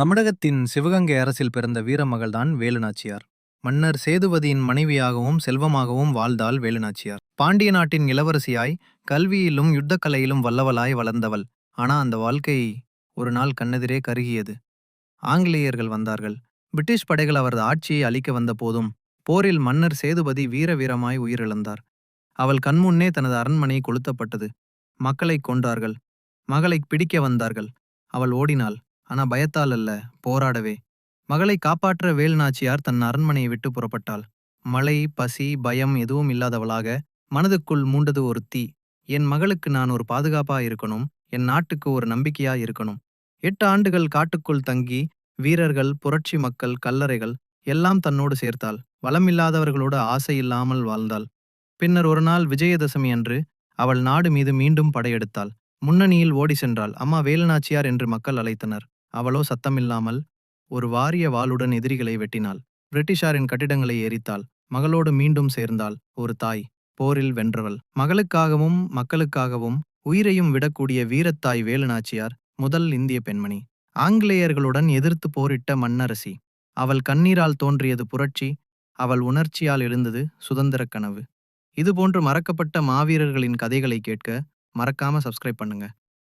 தமிழகத்தின் சிவகங்கை அரசில் பிறந்த வீரமகள்தான் வேலுநாச்சியார். மன்னர் சேதுபதியின் மனைவியாகவும் செல்வமாகவும் வாழ்ந்தாள் வேலுநாச்சியார். பாண்டிய நாட்டின் இளவரசியாய் கல்வியிலும் யுத்தக்கலையிலும் வல்லவளாய் வளர்ந்தவள். ஆனா அந்த வாழ்க்கை ஒரு நாள் கண்ணெதிரே கருகியது. ஆங்கிலேயர்கள் வந்தார்கள். பிரிட்டிஷ் படைகள் அவரது ஆட்சியை அழிக்க வந்த போதும் போரில் மன்னர் சேதுபதி வீர வீரமாய் உயிரிழந்தார். அவள் கண்முன்னே தனது அரண்மனை கொளுத்தப்பட்டது. மக்களை கொன்றார்கள். மகளை பிடிக்க வந்தார்கள். அவள் ஓடினாள். ஆனா பயத்தால் அல்ல போராடவே. மகளை காப்பாற்ற வேலுநாச்சியார் தன் அரண்மனையை விட்டு புறப்பட்டாள். மழை பசி பயம் எதுவும் இல்லாதவளாக மனதுக்குள் மூண்டது ஒரு தீ. என் மகளுக்கு நான் ஒரு பாதுகாப்பா இருக்கணும் என் நாட்டுக்கு ஒரு நம்பிக்கையா இருக்கணும். எட்டு ஆண்டுகள் காட்டுக்குள் தங்கி வீரர்கள் புரட்சி மக்கள் கல்லறைகள் எல்லாம் தன்னோடு சேர்த்தாள். வளமில்லாதவர்களோடு ஆசை இல்லாமல் வாழ்ந்தாள். பின்னர் ஒரு நாள் விஜயதசமி அன்று அவள் நாடு மீது மீண்டும் படையெடுத்தாள். முன்னணியில் ஓடி சென்றாள். அம்மா வேலுநாச்சியார் என்று மக்கள் அழைத்தனர். அவளோ சத்தமில்லாமல் ஒரு வாரிய வாளுடன் எதிரிகளை வெட்டினாள். பிரிட்டிஷாரின் கட்டிடங்களை எரித்தாள். மகளோடு மீண்டும் சேர்ந்தாள் ஒரு தாய் போரில் வென்றவள். மகளுக்காகவும் மக்களுக்காகவும் உயிரையும் விடக்கூடிய வீரத்தாய் வேலுநாச்சியார் முதல் இந்திய பெண்மணி. ஆங்கிலேயர்களுடன் எதிர்த்து போரிட்ட மன்னரசி. அவள் கண்ணீரால் தோன்றியது புரட்சி. அவள் உணர்ச்சியால் எழுந்தது சுதந்திரக் கனவு. இதுபோன்று மறக்கப்பட்ட மாவீரர்களின் கதைகளை கேட்க மறக்காம சப்ஸ்கிரைப் பண்ணுங்க.